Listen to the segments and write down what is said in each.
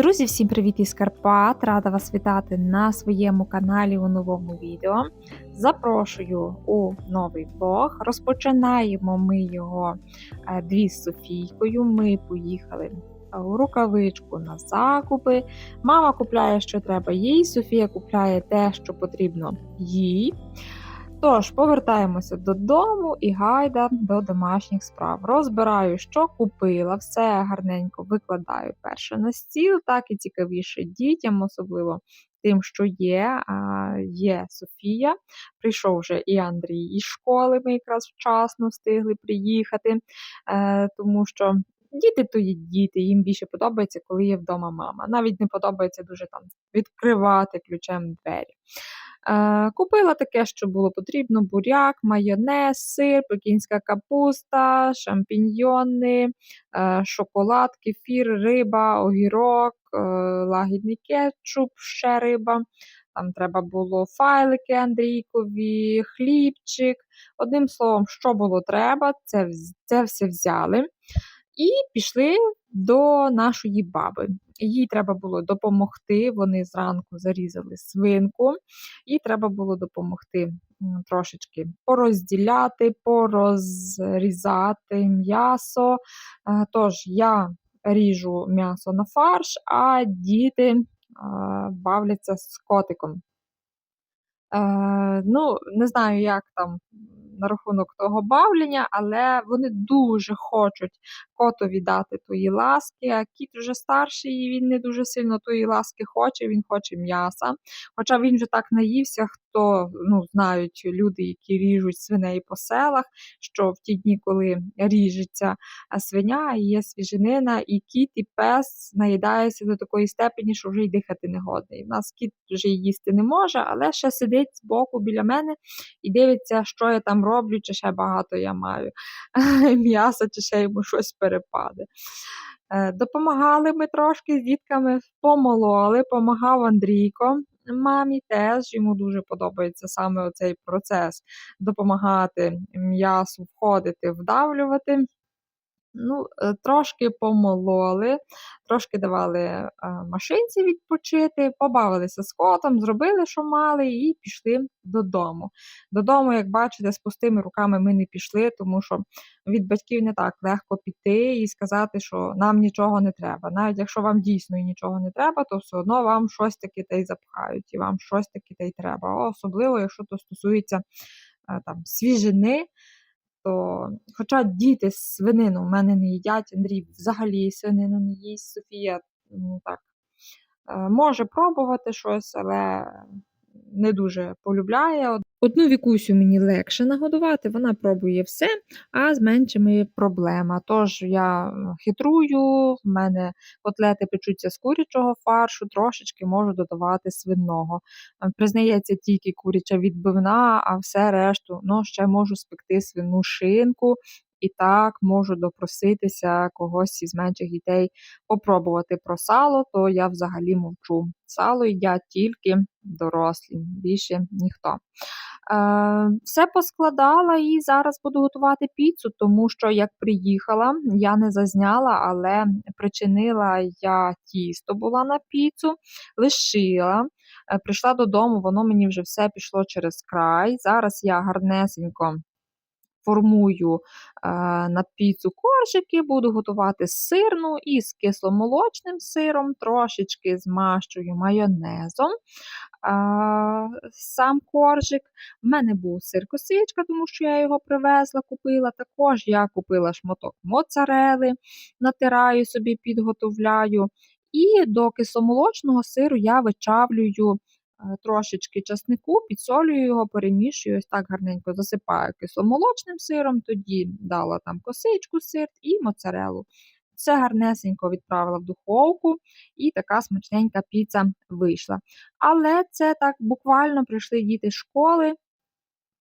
Друзі, всім привіт із Карпат! Рада вас вітати на своєму каналі у новому відео. Запрошую у новий блог. Розпочинаємо ми його е, дві з Софійкою. Ми поїхали у рукавичку на закупи. Мама купляє, що треба їй. Софія купляє те, що потрібно їй. Тож, повертаємося додому і гайда до домашніх справ. Розбираю, що купила, все гарненько викладаю перше на стіл, так і цікавіше дітям, особливо тим, що є. Є Софія, прийшов вже і Андрій із школи. Ми якраз вчасно встигли приїхати, е, тому що. Діти то є діти, їм більше подобається, коли є вдома мама. Навіть не подобається дуже там відкривати ключем двері. Е, Купила таке, що було потрібно: буряк, майонез, сир, пекінська капуста, шампіньйони, е, шоколад, кефір, риба, огірок, е, лагідний кетчуп, ще риба. Там треба було файлики Андрійкові, хлібчик. Одним словом, що було треба, це, це все взяли. І пішли до нашої баби. Їй треба було допомогти. Вони зранку зарізали свинку, їй треба було допомогти трошечки порозділяти, порозрізати м'ясо. Е, тож я ріжу м'ясо на фарш, а діти е, бавляться з котиком. Е, ну, не знаю, як там на рахунок того бавлення, але вони дуже хочуть котові дати тої ласки, а кіт вже старший, і він не дуже сильно тої ласки хоче, він хоче м'яса. Хоча він вже так наївся, хто ну, знають люди, які ріжуть свиней по селах, що в ті дні, коли ріжеться свиня, є свіжинина, і кіт, і пес наїдаються до такої степені, що вже й дихати не годний. У нас кіт вже їсти не може, але ще сидить збоку біля мене і дивиться, що я там роблю, чи ще багато я маю м'яса, чи ще йому щось перепаде. Е, допомагали ми трошки з дітками, помололи, помагав Андрійко. Мамі теж йому дуже подобається саме цей процес допомагати м'ясу входити, вдавлювати. Ну, е, Трошки помололи, трошки давали е, машинці відпочити, побавилися з котом, зробили, що мали, і пішли додому. Додому, як бачите, з пустими руками ми не пішли, тому що від батьків не так легко піти і сказати, що нам нічого не треба. Навіть якщо вам дійсно нічого не треба, то все одно вам щось таке та й запхають, і вам щось таке та й треба. Особливо, якщо то стосується е, там, свіжини то, хоча діти свинину в мене не їдять, Андрій взагалі свинину не їсть, Софія ну, так, е, може пробувати щось, але не дуже полюбляє. Одну вікусю мені легше нагодувати, вона пробує все, а з меншими проблема. Тож я хитрую, в мене котлети печуться з курячого фаршу, трошечки можу додавати свиного. Признається тільки куряча відбивна, а все решту ну, ще можу спекти свину шинку і так можу допроситися когось із менших дітей попробувати про сало, то я взагалі мовчу. Сало їдять тільки дорослі, більше ніхто. Е, Все поскладала і зараз буду готувати піцу, тому що як приїхала, я не зазняла, але причинила я тісто була на піцу, лишила. Е, прийшла додому, воно мені вже все пішло через край. Зараз я гарнесенько формую е, на піцу коржики, буду готувати сирну із кисломолочним сиром, трошечки змащую майонезом. Сам коржик. У мене був сир косичка, тому що я його привезла, купила. Також я купила шматок моцарели, натираю собі, підготовляю. І до кисломолочного сиру я вичавлюю Е, трошечки часнику, підсолюю його, перемішую, ось так гарненько засипаю кисломолочним сиром, тоді дала там косичку сир і моцарелу. Все гарнесенько відправила в духовку, і така смачненька піца вийшла. Але це так буквально прийшли діти школи.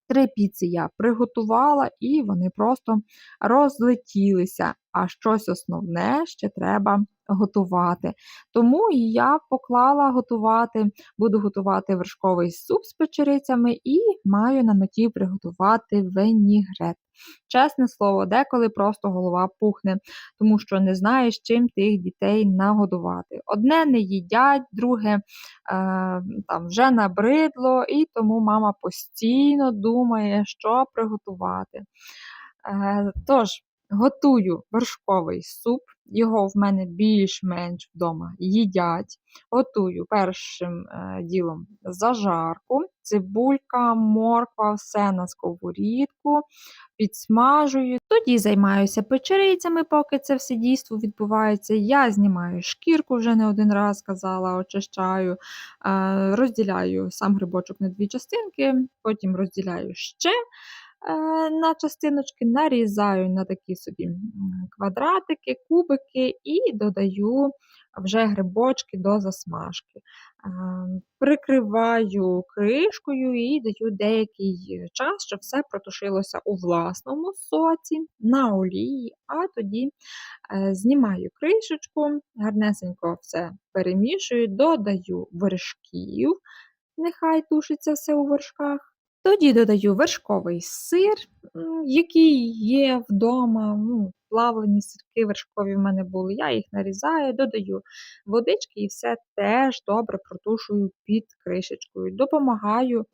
Три піци я приготувала, і вони просто розлетілися. А щось основне ще треба готувати. Тому я поклала готувати, буду готувати вершковий суп з печерицями і маю на меті приготувати венігрет. Чесне слово, деколи просто голова пухне, тому що не знаєш, чим тих дітей нагодувати. Одне не їдять, друге е, там вже набридло, і тому мама постійно думає, що приготувати. Е, тож, готую вершковий суп, його в мене більш-менш вдома їдять. Готую першим е, ділом зажарку, цибулька, морква, все на сковорідку, підсмажую. Тоді займаюся печерицями, поки це все дійство відбувається. Я знімаю шкірку, вже не один раз казала, очищаю, е, розділяю сам грибочок на дві частинки, потім розділяю ще. Е, на частиночки нарізаю на такі собі квадратики, кубики і додаю вже грибочки до засмажки. Е, Прикриваю кришкою і даю деякий час, щоб все протушилося у власному соці на олії, а тоді е, знімаю кришечку, гарнесенько все перемішую, додаю вершків, нехай тушиться все у вершках. Тоді додаю вершковий сир, який є вдома. Ну, плавлені сирки вершкові в мене були. Я їх нарізаю, додаю водички і все теж добре протушую під кришечкою. Допомагаю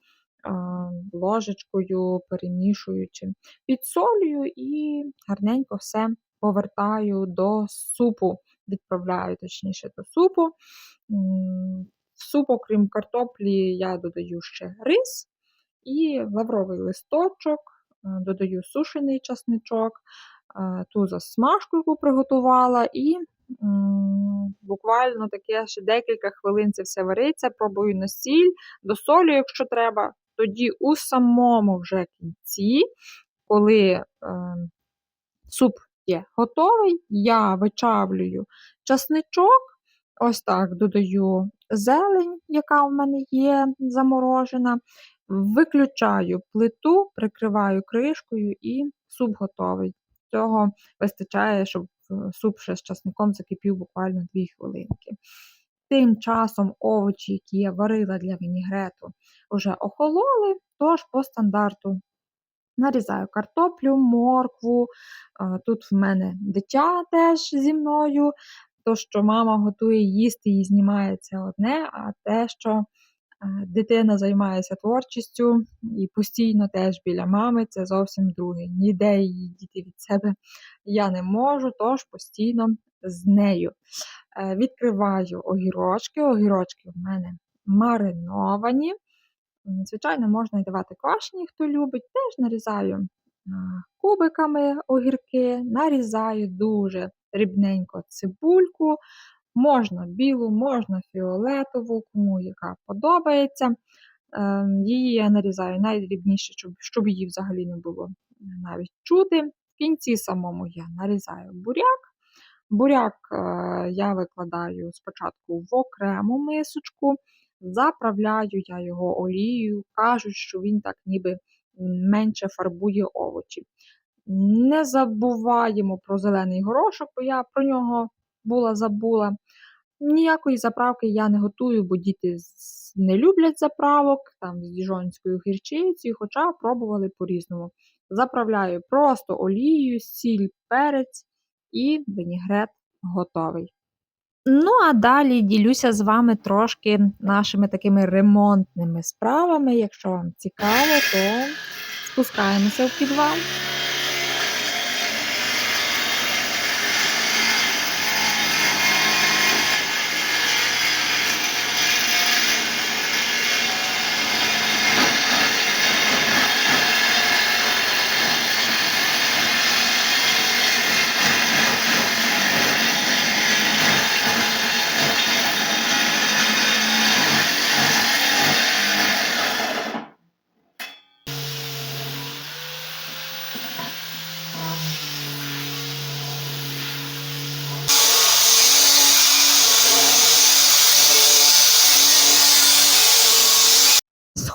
а, ложечкою, перемішуючи, підсолюю і гарненько все повертаю до супу, відправляю точніше до супу. В суп, окрім картоплі, я додаю ще рис і лавровий листочок, е, додаю сушений часничок, е, ту засмажку, яку приготувала, і буквально таке ще декілька хвилин це все вариться, пробую на сіль, досолю, якщо треба. Тоді у самому вже кінці, коли е, суп є готовий, я вичавлюю часничок, ось так додаю зелень, яка в мене є заморожена, виключаю плиту, прикриваю кришкою і суп готовий. Цього вистачає, щоб е, суп ще з часником закипів буквально 2 хвилинки. Тим часом овочі, які я варила для вінігрету, вже охололи, тож по стандарту нарізаю картоплю, моркву. е, Тут в мене дитя теж зі мною. То, що мама готує їсти і знімає це одне, а те, що дитина займається творчістю і постійно теж біля мами, це зовсім друге. Ніде її діти від себе я не можу, тож постійно з нею. Е, Відкриваю огірочки. Огірочки в мене мариновані. Звичайно, можна і давати квашені, хто любить. Теж нарізаю кубиками огірки, нарізаю дуже дрібненько цибульку. Можна білу, можна фіолетову, кому яка подобається. Ем, Її я нарізаю найдрібніше, щоб, її взагалі не було навіть чути. В кінці самому я нарізаю буряк. Буряк е, я викладаю спочатку в окрему мисочку, заправляю я його олією, кажуть, що він так ніби менше фарбує овочі. Не забуваємо про зелений горошок, бо я про нього була забула. Ніякої заправки я не готую, бо діти не люблять заправок, там з діжонською гірчицею, хоча пробували по-різному. Заправляю просто олією, сіль, перець і вінігрет готовий. Ну, а далі ділюся з вами трошки нашими такими ремонтними справами. Якщо вам цікаво, то спускаємося в підвал.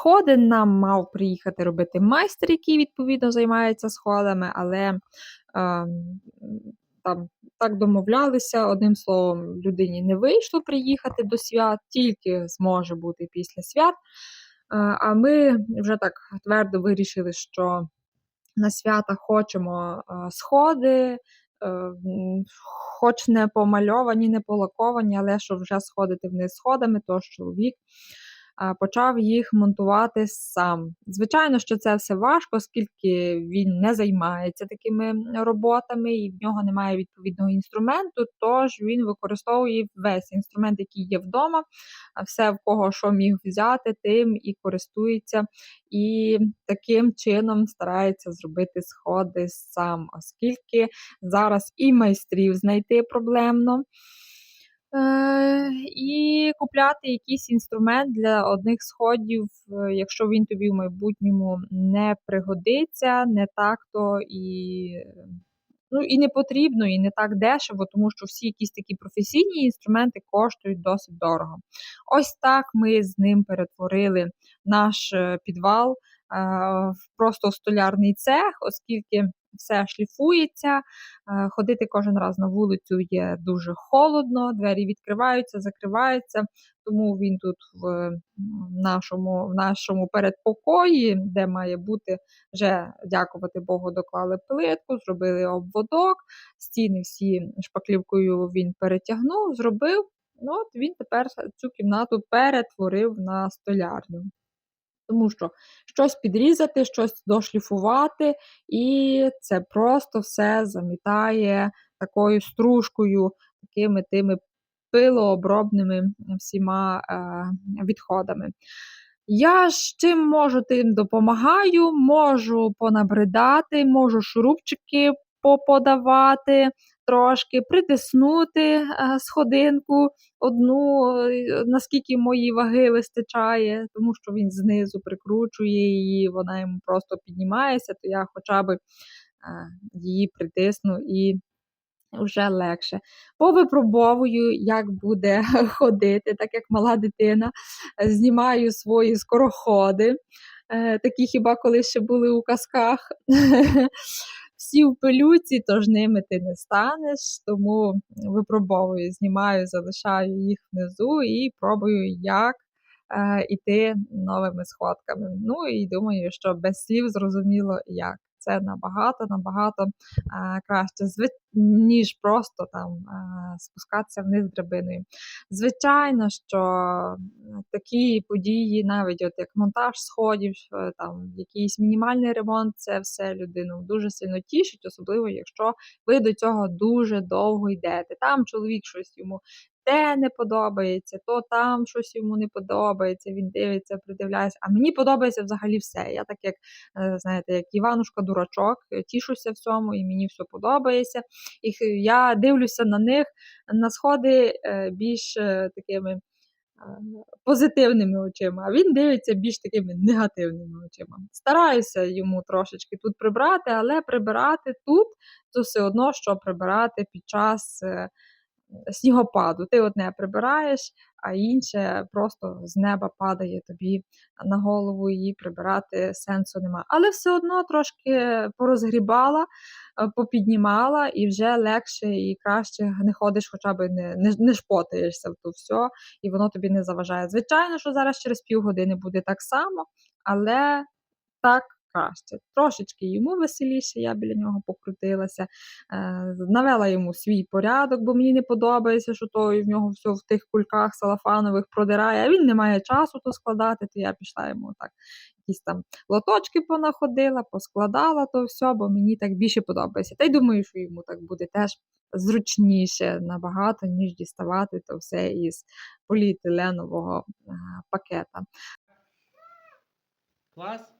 Сходи нам мав приїхати робити майстер, який відповідно займається сходами, але ем, там так домовлялися. Одним словом, людині не вийшло приїхати до свят, тільки зможе бути після свят. Е, А ми вже так твердо вирішили, що на свята хочемо е, сходи, е, хоч не помальовані, не полаковані, але щоб вже сходити вниз сходами, тож чоловік почав їх монтувати сам. Звичайно, що це все важко, оскільки він не займається такими роботами і в нього немає відповідного інструменту, тож він використовує весь інструмент, який є вдома, все в кого що міг взяти, тим і користується. І таким чином старається зробити сходи сам, оскільки зараз і майстрів знайти проблемно. Е, і купляти якийсь інструмент для одних сходів, е, якщо він тобі в майбутньому не пригодиться, не так то і, ну, і не потрібно, і не так дешево, тому що всі якісь такі професійні інструменти коштують досить дорого. Ось так ми з ним перетворили наш е, підвал е, в просто столярний цех, оскільки все шліфується. Е, Ходити кожен раз на вулицю є дуже холодно, двері відкриваються, закриваються. Тому він тут в нашому, в нашому передпокої, де має бути, вже дякувати Богу, доклали плитку, зробили обводок, стіни всі шпаклівкою він перетягнув, зробив. Ну, от він тепер цю кімнату перетворив на столярню. Тому що щось підрізати, щось дошліфувати, і це просто все замітає такою стружкою, такими тими пилообробними всіма е, відходами. Я ж чим можу, тим допомагаю, можу понабридати, можу шурупчики поподавати, трошки притиснути е, сходинку одну, е, наскільки моїй ваги вистачає, тому що він знизу прикручує її, вона йому просто піднімається, то я хоча б е, її притисну і вже легше. Повипробовую, як буде ходити, так як мала дитина. Знімаю свої скороходи, такі хіба коли ще були у казках. Всі в пилюці, тож ними ти не станеш, тому випробовую, знімаю, залишаю їх внизу і пробую, як е, іти новими сходками. Ну і думаю, що без слів зрозуміло, як. Це набагато, набагато е, краще, ніж просто там е, спускатися вниз драбиною. Звичайно, що такі події, навіть от як монтаж сходів, е, там якийсь мінімальний ремонт, це все людину дуже сильно тішить, особливо якщо ви до цього дуже довго йдете. Там чоловік щось йому те не подобається, то там щось йому не подобається. Він дивиться, придивляється. А мені подобається взагалі все. Я так як е, знаєте, як Іванушка дурачок, е, тішуся всьому, і мені все подобається. І я дивлюся на них на сходи е, більш е, такими. е, Позитивними очима, а він дивиться більш такими негативними очима. Стараюся йому трошечки тут прибрати, але прибирати тут то все одно, що прибирати під час е, снігопаду. Ти одне прибираєш, а інше просто з неба падає тобі на голову, її прибирати сенсу нема. Але все одно трошки порозгрібала, е, попіднімала і вже легше і краще не ходиш, хоча б не, не, не шпотаєшся в то все, і воно тобі не заважає. Звичайно, що зараз через півгодини буде так само, але так краще. Трошечки йому веселіше, я біля нього покрутилася, е, навела йому свій порядок, бо мені не подобається, що той в нього все в тих кульках салафанових продирає, а він не має часу то складати, то я пішла йому так. Якісь там лоточки понаходила, поскладала то все, бо мені так більше подобається. Та й думаю, що йому так буде теж зручніше набагато, ніж діставати то все із поліетиленового е, пакета. Клас?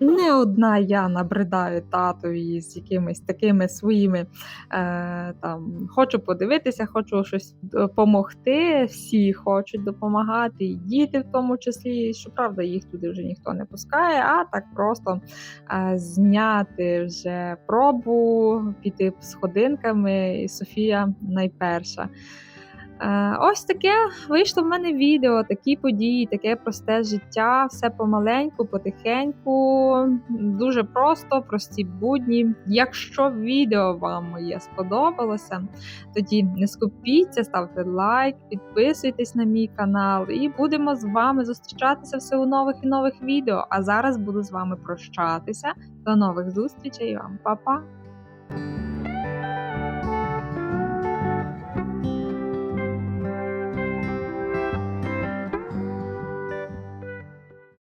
Не одна я набридаю татові з якимись такими своїми е, там хочу подивитися, хочу щось допомогти. Всі хочуть допомагати, і діти в тому числі. Щоправда, їх туди вже ніхто не пускає, а так просто е, зняти вже пробу, піти з ходинками. І Софія найперша. Е, Ось таке вийшло в мене відео, такі події, таке просте життя, все помаленьку, потихеньку, дуже просто, прості будні. Якщо відео вам моє сподобалося, тоді не скупіться, ставте лайк, підписуйтесь на мій канал, і будемо з вами зустрічатися все у нових і нових відео. А зараз буду з вами прощатися. До нових зустрічей вам, Па-па!